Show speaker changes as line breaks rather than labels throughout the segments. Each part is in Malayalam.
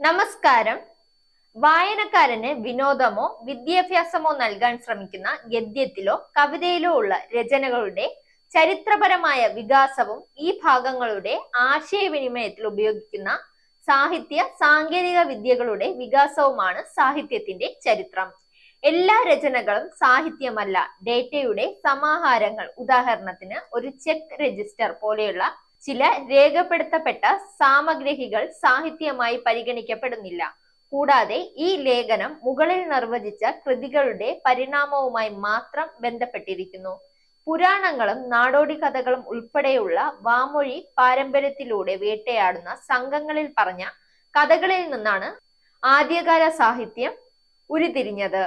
നമസ്കാരം. വായനക്കാരന് വിനോദമോ വിദ്യാഭ്യാസമോ നൽകാൻ ശ്രമിക്കുന്ന ഗദ്യത്തിലോ കവിതയിലോ ഉള്ള രചനകളുടെ ചരിത്രപരമായ വികാസവും ഈ ഭാഗങ്ങളുടെ ആശയവിനിമയത്തിൽ ഉപയോഗിക്കുന്ന സാഹിത്യ സാങ്കേതിക വിദ്യകളുടെ വികാസവുമാണ് സാഹിത്യത്തിന്റെ ചരിത്രം. എല്ലാ രചനകളും സാഹിത്യമല്ല ഡേറ്റയുടെ സമാഹാരങ്ങൾ. ഉദാഹരണത്തിന് ഒരു ചെക്ക് രജിസ്റ്റർ പോലെയുള്ള ചില രേഖപ്പെടുത്തപ്പെട്ട സാമഗ്രഹികൾ സാഹിത്യമായി പരിഗണിക്കപ്പെടുന്നില്ല. കൂടാതെ ഈ ലേഖനം മുകളിൽ നിർവചിച്ച കൃതികളുടെ പരിണാമവുമായി മാത്രം ബന്ധപ്പെട്ടിരിക്കുന്നു. പുരാണങ്ങളും നാടോടി കഥകളും ഉൾപ്പെടെയുള്ള വാമൊഴി പാരമ്പര്യത്തിലൂടെ വേട്ടയാടുന്ന സംഘങ്ങളിൽ പറഞ്ഞ കഥകളിൽ നിന്നാണ് ആദ്യകാല സാഹിത്യം ഉരുത്തിരിഞ്ഞത്.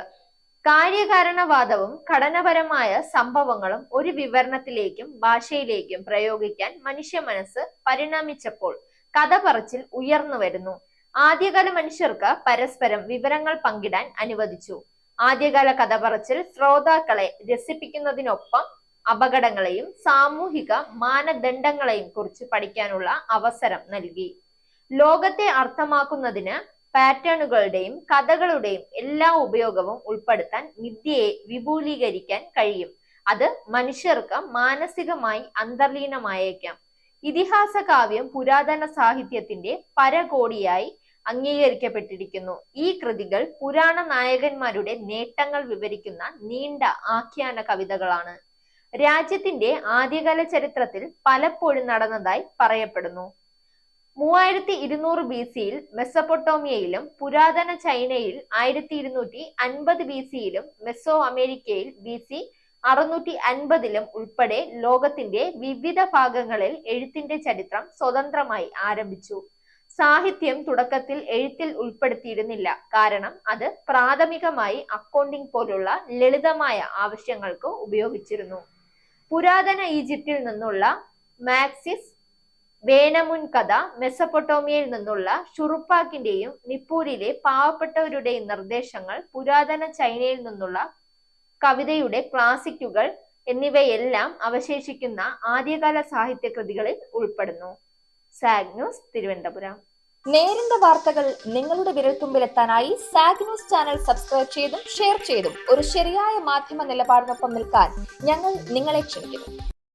കാര്യകാരണവാദവും ഘടനപരമായ സംഭവങ്ങളും ഒരു വിവരണത്തിലേക്കും ഭാഷയിലേക്കും പ്രയോഗിക്കാൻ മനുഷ്യ മനസ്സ് പരിണമിച്ചപ്പോൾ കഥ പറച്ചിൽ ഉയർന്നു വരുന്നു. ആദ്യകാല മനുഷ്യർക്ക് പരസ്പരം വിവരങ്ങൾ പങ്കിടാൻ അനുവദിച്ചു. ആദ്യകാല കഥ പറച്ചിൽ ശ്രോതാക്കളെ രസിപ്പിക്കുന്നതിനൊപ്പം അപകടങ്ങളെയും സാമൂഹിക മാനദണ്ഡങ്ങളെയും കുറിച്ച് പഠിക്കാനുള്ള അവസരം നൽകി. ലോകത്തെ അർത്ഥമാക്കുന്നതിന് പാറ്റേണുകളുടെയും കഥകളുടെയും എല്ലാ ഉപയോഗവും ഉൾപ്പെടുത്താൻ വിദ്യയെ വിപുലീകരിക്കാൻ കഴിയും. അത് മനുഷ്യർക്ക് മാനസികമായി അന്തർലീനമായേക്കാം. ഇതിഹാസ കാവ്യം പുരാതന സാഹിത്യത്തിന്റെ പരകോടിയായി അംഗീകരിക്കപ്പെട്ടിരിക്കുന്നു. ഈ കൃതികൾ പുരാണ നായകന്മാരുടെ നേട്ടങ്ങൾ വിവരിക്കുന്ന നീണ്ട ആഖ്യാന കവിതകളാണ്. രാജ്യത്തിന്റെ ആദ്യകാല ചരിത്രത്തിൽ പലപ്പോഴും നടന്നതായി പറയപ്പെടുന്നു. മൂവായിരത്തി ഇരുന്നൂറ് ബി സിയിൽ മെസ്സപ്പൊട്ടോമിയയിലും പുരാതന ചൈനയിൽ ആയിരത്തി ഇരുന്നൂറ്റി അൻപത് ബി സിയിലും മെസ്സോ അമേരിക്കയിൽ ബി സി അറുന്നൂറ്റി അൻപതിലും ഉൾപ്പെടെ ലോകത്തിന്റെ വിവിധ ഭാഗങ്ങളിൽ എഴുത്തിന്റെ ചരിത്രം സ്വതന്ത്രമായി ആരംഭിച്ചു. സാഹിത്യം തുടക്കത്തിൽ എഴുത്തിൽ ഉൾപ്പെടുത്തിയിരുന്നില്ല. കാരണം അത് പ്രാഥമികമായി അക്കൗണ്ടിംഗ് പോലുള്ള ലളിതമായ ആവശ്യങ്ങൾക്ക് ഉപയോഗിച്ചിരുന്നു. പുരാതന ഈജിപ്തിൽ നിന്നുള്ള മാക്സിസ് വേനമുൻ കഥ മെസ്സപ്പൊട്ടോമിയയിൽ നിന്നുള്ള ഷുറുപ്പാക്കിന്റെയും നിപ്പൂരിലെ പാവപ്പെട്ടവരുടെയും നിർദ്ദേശങ്ങൾ പുരാതന ചൈനയിൽ നിന്നുള്ള കവിതയുടെ ക്ലാസിക്കുകൾ എന്നിവയെല്ലാം അവശേഷിക്കുന്ന ആദ്യകാല സാഹിത്യ കൃതികളിൽ ഉൾപ്പെടുന്നു. സാഗ് ന്യൂസ് തിരുവനന്തപുരം.
നേരിന്റെ വാർത്തകൾ നിങ്ങളുടെ വിരൽത്തുമ്പിലെത്താനായി സാഗ് ന്യൂസ് ചാനൽ സബ്സ്ക്രൈബ് ചെയ്തും ഷെയർ ചെയ്തും ഒരു ശരിയായ മാധ്യമ നിലപാടിനൊപ്പം നിൽക്കാൻ ഞങ്ങൾ നിങ്ങളെ ക്ഷണിക്കുന്നു.